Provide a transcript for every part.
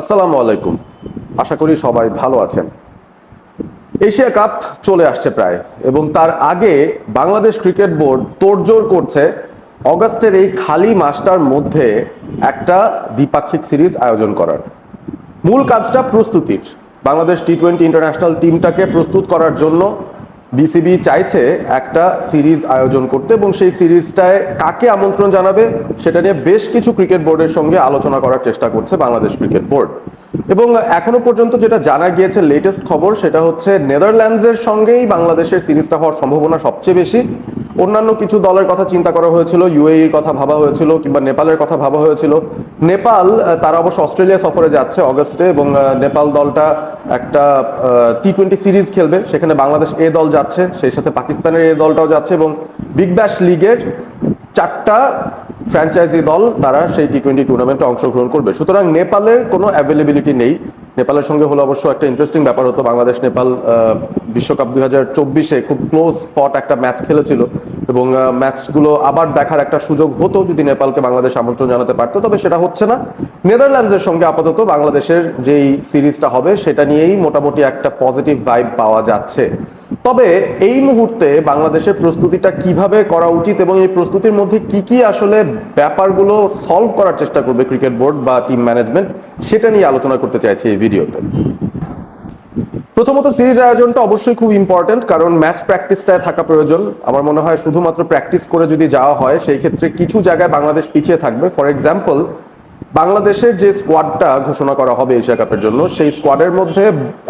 আসসালামু আলাইকুম। আশা করি সবাই ভালো আছেন। এশিয়া কাপ চলে আসছে প্রায় এবং তার আগে বাংলাদেশ ক্রিকেট বোর্ড তোড়জোড় করছে অগাস্টের এই খালি মাসটার মধ্যে একটা দ্বিপাক্ষিক সিরিজ আয়োজন করার। মূল কাজটা প্রস্তুতির। বাংলাদেশ টি টোয়েন্টি ইন্টারন্যাশনাল টিমটাকে প্রস্তুত করার জন্য বিসিবি চাইছে একটা সিরিজ আয়োজন করতে এবং সেই সিরিজটায় কাকে আমন্ত্রণ জানাবে সেটা নিয়ে বেশ কিছু ক্রিকেট বোর্ডের সঙ্গে আলোচনা করার চেষ্টা করছে বাংলাদেশ ক্রিকেট বোর্ড। এবং এখনও পর্যন্ত যেটা জানা গিয়েছে লেটেস্ট খবর সেটা হচ্ছে নেদারল্যান্ডসের সঙ্গেই বাংলাদেশের সিরিজটা হওয়ার সম্ভাবনা সবচেয়ে বেশি। অন্যান্য কিছু দলের কথা চিন্তা করা হয়েছিল ইউএইর কথা ভাবা হয়েছিল কিংবা নেপালের কথা ভাবা হয়েছিল। নেপাল তারা অবশ্য অস্ট্রেলিয়া সফরে যাচ্ছে অগস্টে এবং নেপাল দলটা একটা টি টোয়েন্টি সিরিজ খেলবে। সেখানে বাংলাদেশ এ দল যাচ্ছে, সেই সাথে পাকিস্তানের এ দলটাও যাচ্ছে এবং বিগ ব্যাশ লিগের চারটা ফ্র্যাঞ্চাইজি দল তারা সেই টি টোয়েন্টি টুর্নামেন্টে অংশগ্রহণ করবে। সুতরাং নেপালের কোনো অ্যাভেলেবিলিটি নেই। নেপালের সঙ্গে হলো অবশ্য একটা ইন্টারেস্টিং ব্যাপার হতো। বাংলাদেশ নেপাল বিশ্বকাপ দুই হাজার চব্বিশে খুব ক্লোজ ফট একটা ম্যাচ খেলেছিল। এবং ম্যাচগুলো আবার দেখার একটা সুযোগ হতো যদি নেপালকে বাংলাদেশ আমন্ত্রণ জানাতে পারতো, তবে সেটা হচ্ছে না। নেদারল্যান্ডসের সঙ্গে আপাতত বাংলাদেশের যেই সিরিজটা হবে, সেটা নিয়েই মোটামুটি একটা পজিটিভ ভাইব পাওয়া যাচ্ছে। তবে এই মুহূর্তে বাংলাদেশের প্রস্তুতিটা কীভাবে করা উচিত এবং এই প্রস্তুতির মধ্যে কি কি আসলে ব্যাপারগুলো সলভ করার চেষ্টা করবে ক্রিকেট বোর্ড বা টিম ম্যানেজমেন্ট সেটা নিয়ে আলোচনা করতে চাইছি এই ভিডিওতে। প্রথমত সিরিজ আয়োজনটা অবশ্যই খুব ইম্পর্টেন্ট কারণ ম্যাচ প্র্যাকটিসটায় থাকা প্রয়োজন। আমার মনে হয় শুধুমাত্র প্র্যাকটিস করে যদি যাওয়া হয়, সেই ক্ষেত্রে কিছু জায়গায় বাংলাদেশ পিছিয়ে থাকবে। ফর এক্সাম্পল বাংলাদেশের যে স্কোয়াডটা ঘোষণা করা হবে এশিয়া কাপের জন্য, সেই স্কোয়াডের মধ্যে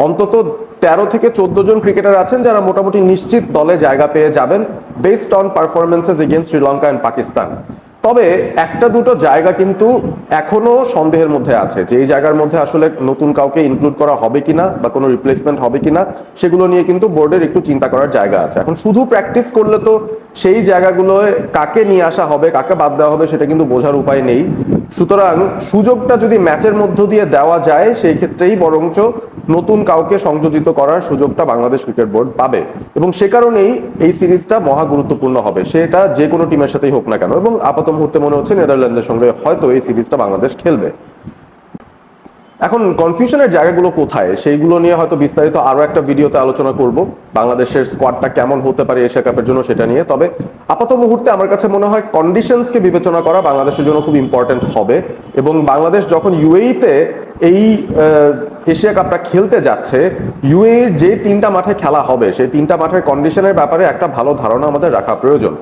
অন্তত তেরো থেকে চোদ্দ জন ক্রিকেটার আছেন যারা মোটামুটি নিশ্চিত দলে জায়গা পেয়ে যাবেন based on performances against Sri Lanka and Pakistan তবে একটা দুটো জায়গা কিন্তু এখনও সন্দেহের মধ্যে আছে যে এই জায়গার মধ্যে আসলে নতুন কাউকে ইনক্লুড করা হবে কিনা বা কোনো রিপ্লেসমেন্ট হবে কিনা, সেগুলো নিয়ে কিন্তু বোর্ডের একটু চিন্তা করার জায়গা আছে। এখন শুধু প্র্যাকটিস করলে তো সেই জায়গাগুলোয় কাকে নিয়ে আসা হবে, কাকে বাদ দেওয়া হবে সেটা কিন্তু বোঝার উপায় নেই। সুতরাং সুযোগটা যদি ম্যাচের মধ্য দিয়ে দেওয়া যায়, সেই ক্ষেত্রেই বরঞ্চ নতুন কাউকে সংযোজিত করার সুযোগটা বাংলাদেশ ক্রিকেট বোর্ড পাবে। এবং সে কারণেই এই সিরিজটা মহা গুরুত্বপূর্ণ হবে। সেটা যে কোনো টিমের সাথেই হোক না কেন। এবং আপাত মুহূর্তে মনে হচ্ছে নেদারল্যান্ডের সঙ্গে হয়তো এই সিরিজটা বাংলাদেশ খেলবে। এখন কনফিউশনের জায়গাগুলো কোথায়? সেইগুলো নিয়ে হয়তো বিস্তারিত আরও একটা ভিডিওতে আলোচনা করব। বাংলাদেশের স্কোয়াডটা কেমন হতে পারে এশিয়া কাপের জন্য সেটা নিয়ে। তবে আপাত মুহূর্তে আমার কাছে মনে হয় কন্ডিশনসকে বিবেচনা করা বাংলাদেশের জন্য খুব ইম্পর্টেন্ট হবে। এবং বাংলাদেশ যখন ইউএইতে এই এশিয়া কাপটা খেলতে যাচ্ছে ইউএইর যে তিনটা মাঠে খেলা হবে, সেই তিনটা মাঠের কন্ডিশনের ব্যাপারে একটা ভালো ধারণা আমাদের রাখা প্রয়োজন।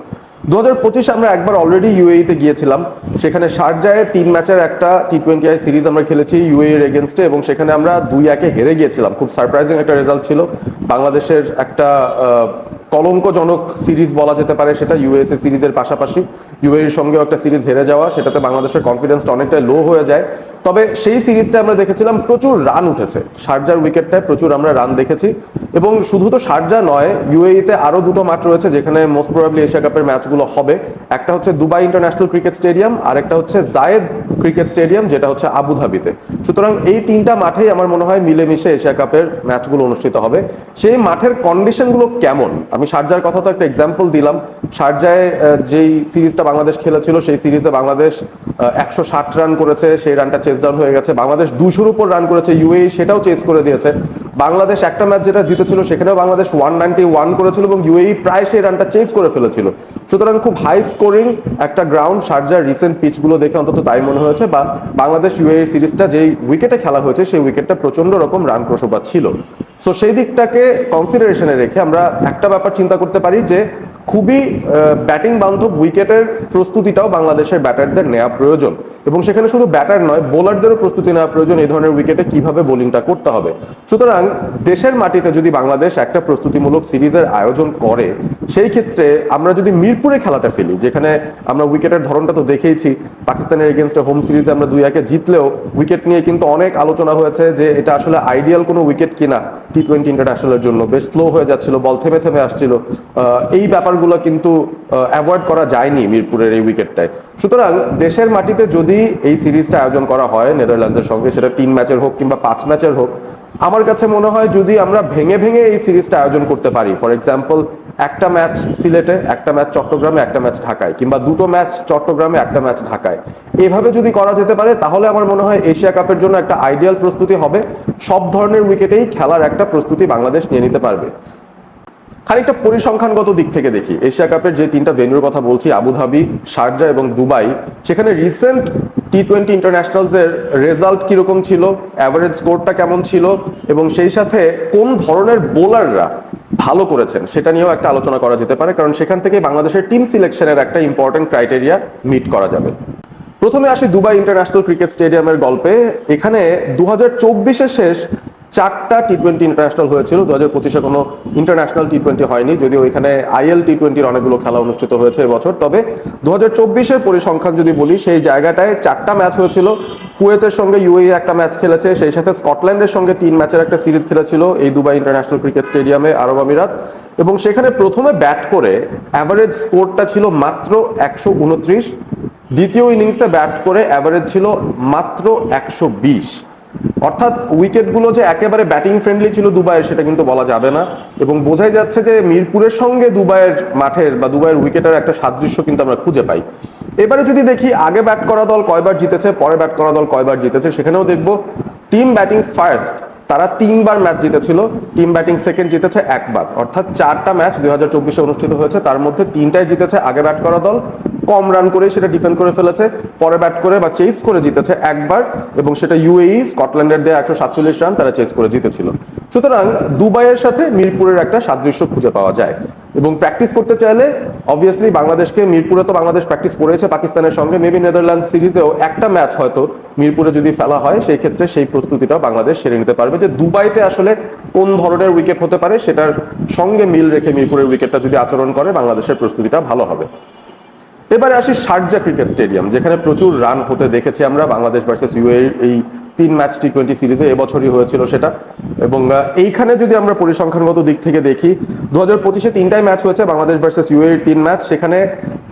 দু হাজার পঁচিশে আমরা একবার অলরেডি ইউএইতে গিয়েছিলাম। সেখানে শারজায় তিন ম্যাচের একটা টি টোয়েন্টি আই সিরিজ আমরা খেলেছি ইউএই এর এগেনস্টে এবং সেখানে আমরা দুই একে হেরে গিয়েছিলাম। খুব সারপ্রাইজিং একটা রেজাল্ট ছিল। বাংলাদেশের একটা কলঙ্কজনক সিরিজ বলা যেতে পারে, সেটা ইউএসএ সিরিজের পাশাপাশি। ইউএর সঙ্গেও একটা সিরিজ হেরে যাওয়া, সেটাতে বাংলাদেশের কনফিডেন্সটা অনেকটা লো হয়ে যায়। তবে সেই সিরিজটা আমরা দেখেছিলাম, প্রচুর রান উঠেছে। শারজার উইকেটটায় প্রচুর আমরা রান দেখেছি। এবং শুধু তো শারজা নয় ইউএইতে আরও দুটো মাঠ রয়েছে, যেখানে মোস্ট প্রবাবলি এশিয়া কাপের ম্যাচগুলো হবে। একটা হচ্ছে দুবাই ইন্টারন্যাশনাল ক্রিকেট স্টেডিয়াম আর একটা হচ্ছে জায়েদ ক্রিকেট স্টেডিয়াম যেটা হচ্ছে আবুধাবিতে সুতরাং এই তিনটা মাঠেই আমার মনে হয় মিলেমিশে এশিয়া কাপের ম্যাচগুলো অনুষ্ঠিত হবে। সেই মাঠের কন্ডিশনগুলো কেমন? আমি শারজার কথা তো একটা এক্সাম্পল দিলাম। শারজায় যেই সিরিজটা বাংলাদেশ খেলেছিল, সেই সিরিজে বাংলাদেশ একশো ষাট রান করেছে, সেই রানটা চেস ডাউন হয়ে গেছে। বাংলাদেশ দুশোর উপর রান করেছে ইউএই সেটাও চেস করে দিয়েছে। বাংলাদেশ একটা ম্যাচ যেটা জিতেছিল, সেখানেও বাংলাদেশ ওয়ান নাইনটি ওয়ান করেছিল এবং ইউএই প্রায় সেই রানটা চেস করে ফেলেছিল। সুতরাং খুব হাই স্কোরিং একটা গ্রাউন্ড সার্জার রিসেন্ট পিচগুলো দেখে অন্তত তাই মনে হয়েছে বা বাংলাদেশ ইউএই সিরিজটা যেই উইকেটে খেলা হয়েছে, সেই উইকেটটা প্রচণ্ড রকম রান প্রসবাদ ছিল। সো সেই দিকটাকে কনসিডারেশনে রেখে আমরা একটা ব্যাপার চিন্তা করতে পারি যে খুবই ব্যাটিং বান্ধব উইকেটের প্রস্তুতিটাও বাংলাদেশের ব্যাটারদের নেওয়া প্রয়োজন। এবং সেখানে শুধু ব্যাটার নয় বোলারদেরও প্রস্তুতি নেওয়া প্রয়োজন এই ধরনের উইকেটে কীভাবে বোলিংটা করতে হবে। সুতরাং দেশের মাটিতে যদি বাংলাদেশ একটা প্রস্তুতিমূলক সিরিজের আয়োজন করে, সেই ক্ষেত্রে আমরা যদি মিরপুরে খেলাটা ফেলি, যেখানে আমরা উইকেটের ধরনটা তো দেখেইছি, পাকিস্তানের এগেনস্টে হোম সিরিজে আমরা দুই একে জিতলেও উইকেট নিয়ে কিন্তু অনেক আলোচনা হয়েছে যে এটা আসলে আইডিয়াল কোনো উইকেট কিনা। টি টোয়েন্টি ইন্টারন্যাশনালের জন্য। বেশ স্লো হয়ে যাচ্ছিল বল থেমে থেমে আসছিল। এই ব্যাপারগুলো কিন্তু অ্যাভয়েড করা যায়নি মিরপুরের এই উইকেটটায় সুতরাং দেশের মাটিতে যদি এই সিরিজটা আয়োজন করা হয়, নেদারল্যান্ডসের সঙ্গে, সেটা তিন ম্যাচের হোক কিংবা পাঁচ ম্যাচের হোক, আমার কাছে মনে হয় যদি আমরা ভেঙে ভেঙে এই সিরিজটা আয়োজন করতে পারি ফর এক্সাম্পল একটা ম্যাচ সিলেটে, একটা ম্যাচ চট্টগ্রামে, একটা ম্যাচ ঢাকায়, কিংবা দুটো ম্যাচ চট্টগ্রামে, একটা ম্যাচ ঢাকায়। এভাবে যদি করা যেতে পারে, তাহলে আমার মনে হয় এশিয়া কাপের জন্য একটা আইডিয়াল প্রস্তুতি হবে। সব ধরনের উইকেটেই খেলার একটা প্রস্তুতি বাংলাদেশ নিয়ে নিতে পারবে। খানিকটা পরিসংখ্যানগত দিক থেকে দেখি। এশিয়া কাপের যে তিনটা ভেন্যুর কথা বলছি, আবুধাবি, শারজা এবং দুবাই, সেখানে রিসেন্ট টি টোয়েন্টি ইন্টারন্যাশনালস এর রেজাল্ট কীরকম ছিল? অ্যাভারেজ স্কোরটা কেমন ছিল? এবং সেই সাথে কোন ধরনের বোলাররা ভালো করেছেন, সেটা নিয়েও একটা আলোচনা করা যেতে পারে, কারণ সেখান থেকে বাংলাদেশের টিম সিলেকশনের একটা ইম্পর্টেন্ট ক্রাইটেরিয়া মিট করা যাবে। প্রথমে আসি দুবাই ইন্টারন্যাশনাল ক্রিকেট স্টেডিয়ামের গল্পে। এখানে দু হাজার শেষ চারটা টি টোয়েন্টি ইন্টারন্যাশনাল হয়েছিল। দু হাজার পঁচিশে কোনো ইন্টারন্যাশনাল টি টোয়েন্টি হয়নি, যদিও এখানে আইএল টি টোয়েন্টির অনেকগুলো খেলা অনুষ্ঠিত হয়েছে এবছর। তবে দু হাজার চব্বিশের পরিসংখ্যান যদি বলি, সেই জায়গাটায় চারটা ম্যাচ হয়েছিল। কুয়েতের সঙ্গে ইউএই একটা ম্যাচ খেলেছে, সেই সাথে স্কটল্যান্ডের সঙ্গে তিন ম্যাচের একটা সিরিজ খেলেছিল, এই দুবাই ইন্টারন্যাশনাল ক্রিকেট স্টেডিয়ামে আরব আমিরাত। এবং সেখানে প্রথমে ব্যাট করে অ্যাভারেজ স্কোরটা ছিল মাত্র একশো উনত্রিশ, দ্বিতীয় ইনিংসে ব্যাট করে অ্যাভারেজ ছিল মাত্র একশো বিশ। অর্থাৎ উইকেটগুলো যে একেবারে ব্যাটিং ফ্রেন্ডলি ছিল দুবাইয়ের, সেটা কিন্তু বলা যাবে না। এবং বোঝাই যাচ্ছে যে মিরপুরের সঙ্গে দুবাইয়ের মাঠের বা দুবাইয়ের উইকেটের একটা সাদৃশ্য কিন্তু আমরা খুঁজে পাই। এবারে যদি দেখি, আগে ব্যাট করা দল কয়বার জিতেছে, পরে ব্যাট করা দল কয়বার জিতেছে, সেখানেও দেখব টিম ব্যাটিং ফার্স্ট। তারা তিনবার ম্যাচ জিতেছিল, টিম ব্যাটিং সেকেন্ড জিতেছে একবার। অর্থাৎ চারটা ম্যাচ দুই হাজার চব্বিশে অনুষ্ঠিত হয়েছে, তার মধ্যে তিনটায় জিতেছে আগে ব্যাট করা দল। কম রান করে সেটা ডিফেন্ড করে ফেলেছে, পরে ব্যাট করে বা চেস করে জিতেছে একবার এবং সেটা ইউএই স্কটল্যান্ডের দেয়া একশো সাতচল্লিশ রান তারা চেস করে জিতেছিল। সুতরাং দুবাইয়ের সাথে মিরপুরের একটা সাদৃশ্য খুঁজে পাওয়া যায় এবং প্র্যাকটিস করতে চাইলে অবভিয়াসলি বাংলাদেশকে, মিরপুরে তো বাংলাদেশ প্র্যাকটিস করেছে পাকিস্তানের সঙ্গে মেবি নেদারল্যান্ড সিরিজেও একটা ম্যাচ হয়তো মিরপুরে যদি ফেলা হয়, সেই ক্ষেত্রে সেই প্রস্তুতিটা বাংলাদেশ সেরে নিতে পারবে যে দুবাইতে আসলে কোন ধরনের উইকেট হতে পারে সেটার সঙ্গে মিল রেখে মিরপুরের উইকেটটা যদি আচরণ করে, বাংলাদেশের প্রস্তুতিটা ভালো হবে। এবারে আসি শারজা ক্রিকেট স্টেডিয়াম, যেখানে প্রচুর রান হতে দেখেছি আমরা। বাংলাদেশ ভার্সেস ইউএ এই তিন ম্যাচ টি টোয়েন্টি সিরিজে এবছরই হয়েছিল সেটা। এবং এইখানে যদি আমরা পরিসংখ্যানগত দিক থেকে দেখি দু হাজার পঁচিশে তিনটাই ম্যাচ হয়েছে বাংলাদেশ ভার্সেস ইউএ তিন ম্যাচ। সেখানে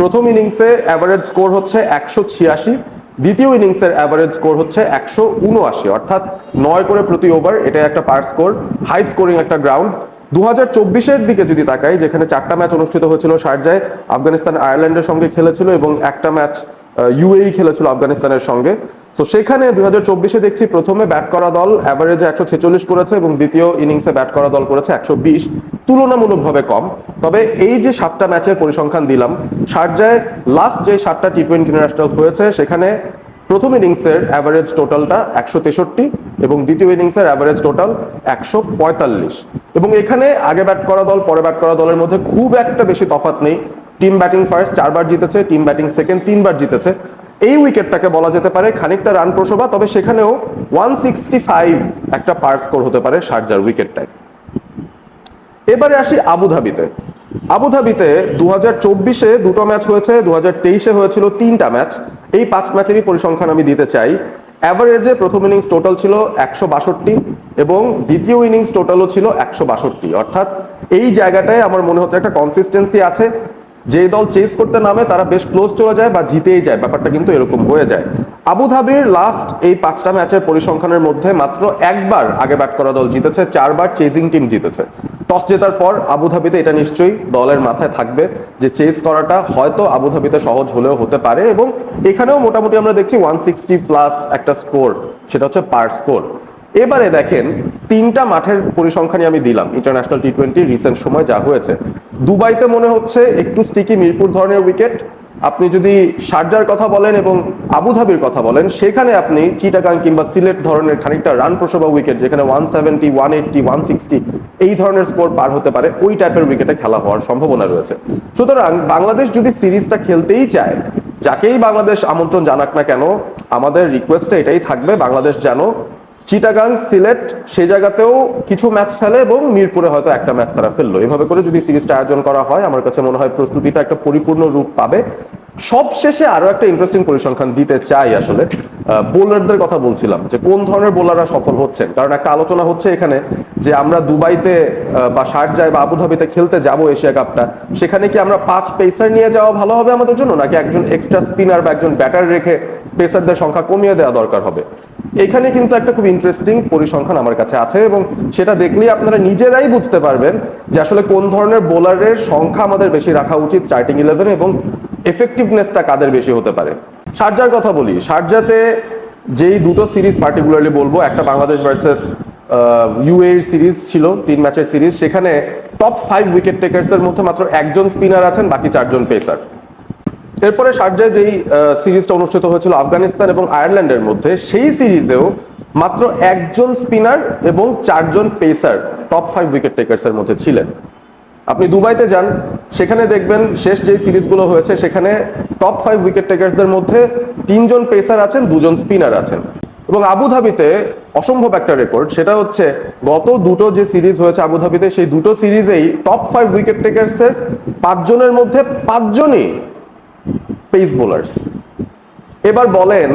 প্রথম ইনিংসে অ্যাভারেজ স্কোর হচ্ছে একশো ছিয়াশি, দ্বিতীয় ইনিংসের অ্যাভারেজ স্কোর হচ্ছে একশো উনআশি। অর্থাৎ নয় করে প্রতি ওভার এটা একটা পার স্কোর হাই স্কোরিং একটা গ্রাউন্ড দু হাজার চব্বিশের দিকে যদি তাকাই, যেখানে চারটা ম্যাচ অনুষ্ঠিত হয়েছিল শারজায়, আফগানিস্তান আয়ারল্যান্ডের সঙ্গে খেলেছিল এবং একটা ম্যাচ ইউএই খেলেছিল আফগানিস্তানের সঙ্গে। তো সেখানে দুই হাজার চব্বিশে দেখছি প্রথমে ব্যাট করা দল অ্যাভারেজে একশো ছেচল্লিশ করেছে এবং দ্বিতীয় ইনিংসে ব্যাট করা দল করেছে একশো বিশ। তুলনামূলকভাবে কম। তবে এই যে সাতটা ম্যাচের পরিসংখ্যান দিলাম, শারজায় লাস্ট যে সাতটা টি টোয়েন্টি ইন্টারন্যাশনাল হয়েছে, সেখানে প্রথম ইনিংসের অ্যাভারেজ টোটালটা একশো তেষট্টি এবং দ্বিতীয় ইনিংসের অ্যাভারেজ টোটাল একশো পঁয়তাল্লিশ। এবং এখানে আগে ব্যাট করা দল, পরে ব্যাট করা দলের মধ্যে খুব একটা বেশি তফাৎ নেই। টিম ব্যাটিং ফার্স্ট চারবার জিতেছে টিম ব্যাটিং সেকেন্ড তিনবার জিতেছে। এই উইকেটটাকে বলা যেতে পারে খানিকটা রান প্রসবা তবে সেখানেও ওয়ান সিক্সটি ফাইভ একটা পার স্কোর হতে পারে শারজার উইকেটটায়। এবারে আসি আবুধাবিতে। আবুধাবিতে দু হাজার চব্বিশে দুটো ম্যাচ হয়েছে দু হাজার তেইশে হয়েছিল তিনটা ম্যাচ। এই পাঁচ ম্যাচেরই পরিসংখ্যান আমি দিতে চাই। অ্যাভারেজে প্রথম ইনিংস টোটাল ছিল একশো বাষট্টি এবং দ্বিতীয় ইনিংস টোটালও ছিল একশো বাষট্টি। অর্থাৎ এই জায়গাটায় আমার মনে হচ্ছে একটা কনসিস্টেন্সি আছে। যে দল চেস করতে নামে, তারা বেশ ক্লোজ চলে যায় বা জিতেই যায়, ব্যাপারটা কিন্তু এরকম হয়ে যায়। আবুধাবির লাস্ট এই পাঁচটা ম্যাচের পরিসংখ্যানের মধ্যে মাত্র একবার আগে ব্যাট করা দল জিতেছে, চারবার চেজিং টিম জিতেছে। টস জেতার পর আবুধাবিতে এটা নিশ্চয়ই দলের মাথায় থাকবে যে চেস করাটা হয়তো আবুধাবিতে সহজ হলেও হতে পারে এবং এখানেও মোটামুটি আমরা দেখছি ওয়ান সিক্সটি প্লাস একটা স্কোর সেটা হচ্ছে পার স্কোর এবারে দেখেন, তিনটা মাঠের পরিসংখ্যানই আমি দিলাম ইন্টারন্যাশনাল টি টোয়েন্টি রিসেন্ট সময় যা হয়েছে। দুবাইতে মনে হচ্ছে একটু স্টিকি মিরপুর ধরনের উইকেট আপনি যদি শারজার কথা বলেন এবং আবুধাবির কথা বলেন, সেখানে আপনি চিটাগাং কিংবা সিলেট ধরনের খানিকটা রান প্রসবা উইকেট যেখানে one seventy one eighty one sixty এই ধরনের স্কোর পার হতে পারে, ওই টাইপের উইকেটে খেলা হওয়ার সম্ভাবনা রয়েছে। সুতরাং বাংলাদেশ যদি সিরিজটা খেলতেই চায়, যাকেই বাংলাদেশ আমন্ত্রণ জানাক না কেন, আমাদের রিকোয়েস্টটা এটাই থাকবে, বাংলাদেশ যেন চিটাগাং, সিলেট সেই জায়গাতেও কিছু ম্যাচ ফেলে এবং মিরপুরে হয়তো একটা ম্যাচ তারা ফেলল। এভাবে করে যদি সিরিজটা আয়োজন করা হয়, আমার কাছে মনে হয় প্রস্তুতিটা একটা পরিপূর্ণ রূপ পাবে। সব শেষে আরও একটা ইন্টারেস্টিং পরিসংখ্যান দিতে চাই আসলে। বোলারদের কথা বলছিলাম যে কোন ধরনের বোলাররা সফল হচ্ছেন। কারণ একটা আলোচনা হচ্ছে এখানে যে আমরা দুবাইতে বা শারজায় বা আবুধাবিতে খেলতে যাব এশিয়া কাপটা। সেখানে কি আমরা পাঁচ পেসার নিয়ে যাওয়া ভালো হবে আমাদের জন্য? নাকি একজন এক্সট্রা স্পিনার বা একজন ব্যাটার রেখে পেসারদের সংখ্যা কমিয়ে দেওয়া দরকার হবে? এখানে কিন্তু একটা খুব ইন্টারেস্টিং পরিসংখ্যান আমার কাছে আছে এবং সেটা দেখলেই আপনারা নিজেরাই বুঝতে পারবেন যে আসলে কোন ধরনের বোলারের সংখ্যা আমাদের বেশি রাখা উচিত স্টার্টিং ইলেভেন এবং এফেক্টিভনেসটা কাদের বেশি হতে পারে। শারজার কথা বলি শারজাতে যেই দুটো সিরিজ পার্টিকুলারলি বলব, একটা বাংলাদেশ ভার্সেস ইউএর সিরিজ ছিল, তিন ম্যাচের সিরিজ সেখানে টপ ফাইভ উইকেট টেকার্সের মধ্যে মাত্র একজন স্পিনার আছেন, বাকি চারজন পেসার এরপরে শারজায় যেই সিরিজটা অনুষ্ঠিত হয়েছিল আফগানিস্তান এবং আয়ারল্যান্ডের মধ্যে, সেই সিরিজেও মাত্র একজন স্পিনার এবং চারজন পেসার টপ ফাইভ উইকেট টেকার্সের মধ্যে ছিলেন। আপনি দুবাইতে যান, সেখানে দেখবেন শেষ যে সিরিজগুলো হয়েছে, সেখানে টপ ফাইভ উইকেট টেকার্সদের মধ্যে তিনজন পেসার আছেন, দুজন স্পিনার আছেন। এবং আবুধাবিতে অসম্ভব একটা রেকর্ড সেটা হচ্ছে গত দুটো যে সিরিজ হয়েছে আবুধাবিতে, সেই দুটো সিরিজেই টপ ফাইভ উইকেট টেকার্সের পাঁচজনের মধ্যে পাঁচজনই পেস বোলার্স। এবার বলেন,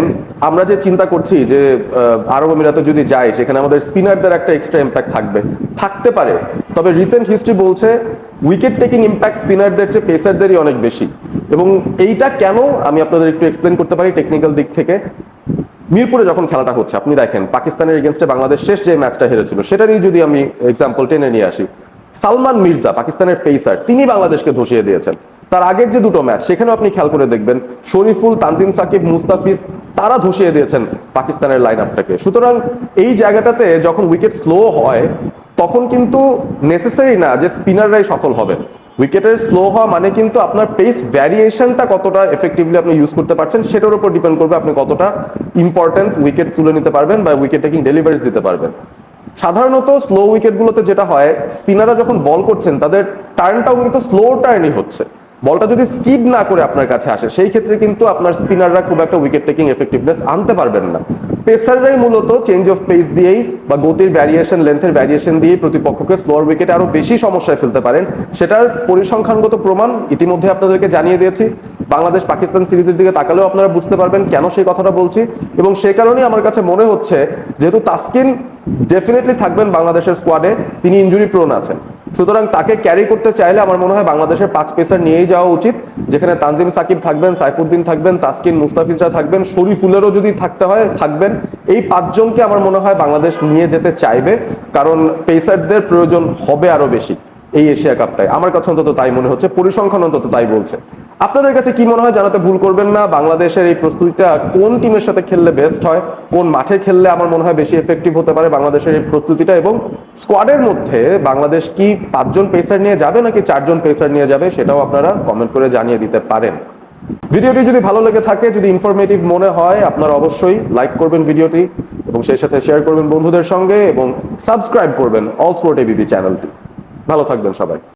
আমরা যে চিন্তা করছি যে আরব আমিরাতে যদি যাই, সেখানে আমাদের স্পিনারদের একটা এক্সট্রা ইম্প্যাক্ট থাকবে। থাকতে পারে, তবে রিসেন্ট হিস্ট্রি বলছে উইকেট টেকিং ইম্প্যাক্ট স্পিনারদের চেয়ে পেসারদেরই অনেক বেশি। এবং এইটা কেন? আমি আপনাদের একটু এক্সপ্লেন করতে পারি টেকনিক্যাল দিক থেকে। মিরপুরে যখন খেলাটা হচ্ছে, আপনি দেখেন, পাকিস্তানের এগেনস্টে বাংলাদেশ শেষ যে ম্যাচটা হেরেছিল সেটারই যদি আমি এক্সাম্পল টেনে নিয়ে আসি, সালমান মির্জা, পাকিস্তানের পেসার তিনি বাংলাদেশকে ধসিয়ে দিয়েছেন। তার আগের যে দুটো ম্যাচ সেখানেও আপনি খেয়াল করে দেখবেন, শরীফুল, তানজিম সাকিব, মুস্তাফিজ, তারা ধসিয়ে দিয়েছেন পাকিস্তানের লাইন আপটাকে সুতরাং এই জায়গাটাতে যখন উইকেট স্লো হয়, তখন কিন্তু নেসেসারি না যে স্পিনাররাই সফল হবেন। উইকেটের স্লো হওয়া মানে কিন্তু আপনার পেস ভ্যারিয়েশনটা কতটা এফেক্টিভলি আপনি ইউজ করতে পারছেন, সেটার উপর ডিপেন্ড করবে আপনি কতটা ইম্পর্টেন্ট উইকেট তুলে নিতে পারবেন বা উইকেট টেকিং ডেলিভারিজ দিতে পারবেন। সাধারণত স্লো উইকেটগুলোতে যেটা হয় স্পিনাররা যখন বল করছেন, তাদের টার্নটাও কিন্তু স্লো টার্নই হচ্ছে। বলটা যদি স্কিপ না করে আপনার কাছে আসে, সেই ক্ষেত্রে কিন্তু আপনার স্পিনাররা খুব একটা উইকেট টেকিং এফেক্টিভনেস আনতে পারবেন না। পেসাররাই মূলত চেঞ্জ অফ পেস দিয়েই বা গতির ভ্যারিয়েশন লেন্থের ভ্যারিয়েশন দিয়ে প্রতিপক্ষকে স্লোয়ার উইকেটে আরও বেশি সমস্যায় ফেলতে পারেন। সেটার পরিসংখ্যানগত প্রমাণ ইতিমধ্যে আপনাদেরকে জানিয়ে দিয়েছি। বাংলাদেশ পাকিস্তান সিরিজের দিকে তাকালেও আপনারা বুঝতে পারবেন কেন সেই কথাটা বলছি। এবং সে কারণেই আমার কাছে মনে হচ্ছে, যেহেতু তাসকিন ডেফিনেটলি থাকবেন বাংলাদেশের স্কোয়াডে তিনি ইনজুরি প্রোন আছেন। সুতরাং তাকে ক্যারি করতে চাইলে আমার মনে হয় বাংলাদেশের পাঁচ পেসার নিয়েই যাওয়া উচিত, যেখানে তানজিম সাকিব থাকবেন, সাইফুদ্দিন থাকবেন, তাসকিন মুস্তাফিজরা থাকবেন শরীফুলেরও যদি থাকতে হয়, থাকবেন। এই পাঁচজনকে আমার মনে হয় বাংলাদেশ নিয়ে যেতে চাইবে, কারণ পেসারদের প্রয়োজন হবে আরও বেশি এই এশিয়া কাপটায়। আমার কাছে অন্তত তাই মনে হচ্ছে, পরিসংখ্যান অন্তত তাই বলছে। আপনাদের কাছে কি মনে হয় জানাতে ভুল করবেন না, বাংলাদেশের এই প্রস্তুতিটা কোন টিমের সাথে খেললে বেস্ট হয়, কোন মাঠে খেললে আমার মনে হয় বেশি এফেক্টিভ হতে পারে বাংলাদেশের এই প্রস্তুতিটা, এবং স্কোয়াডের মধ্যে বাংলাদেশ কি পাঁচজন পেসার নিয়ে যাবে নাকি চারজন পেসার নিয়ে যাবে সেটাও আপনারা কমেন্ট করে জানিয়ে দিতে পারেন। ভিডিওটি যদি ভালো লেগে থাকে, যদি ইনফরমেটিভ মনে হয়, আপনারা অবশ্যই লাইক করবেন ভিডিওটি এবং সেই সাথে শেয়ার করবেন বন্ধুদের সঙ্গে এবং সাবস্ক্রাইব করবেন অল স্পোর্ট এবিপি চ্যানেলটি ভালো থাকবেন সবাই।